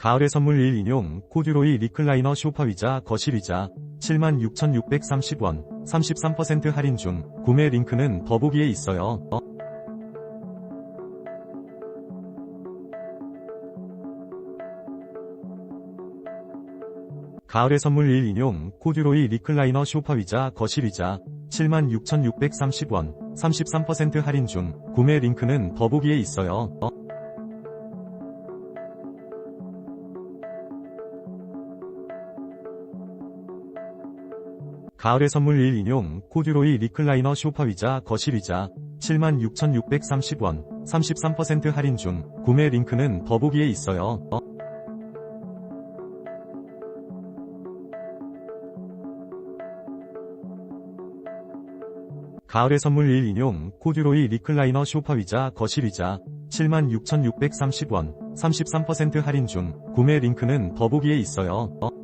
가을의 선물 1 인용 코듀로이 리클라이너 쇼파의자 거실의자 76,630원 33% 할인 중 구매 링크는 더보기에 있어요. 가을의 선물 1 인용 코듀로이 리클라이너 쇼파의자 거실의자 76,630원 33% 할인 중 구매 링크는 더보기에 있어요. 가을의 선물 1인용 코듀로이 리클라이너 쇼파의자 거실의자 76,630원 33% 할인 중 구매 링크는 더보기에 있어요. 가을의 선물 1인용 코듀로이 리클라이너 쇼파의자 거실의자 76,630원 33% 할인 중 구매 링크는 더보기에 있어요.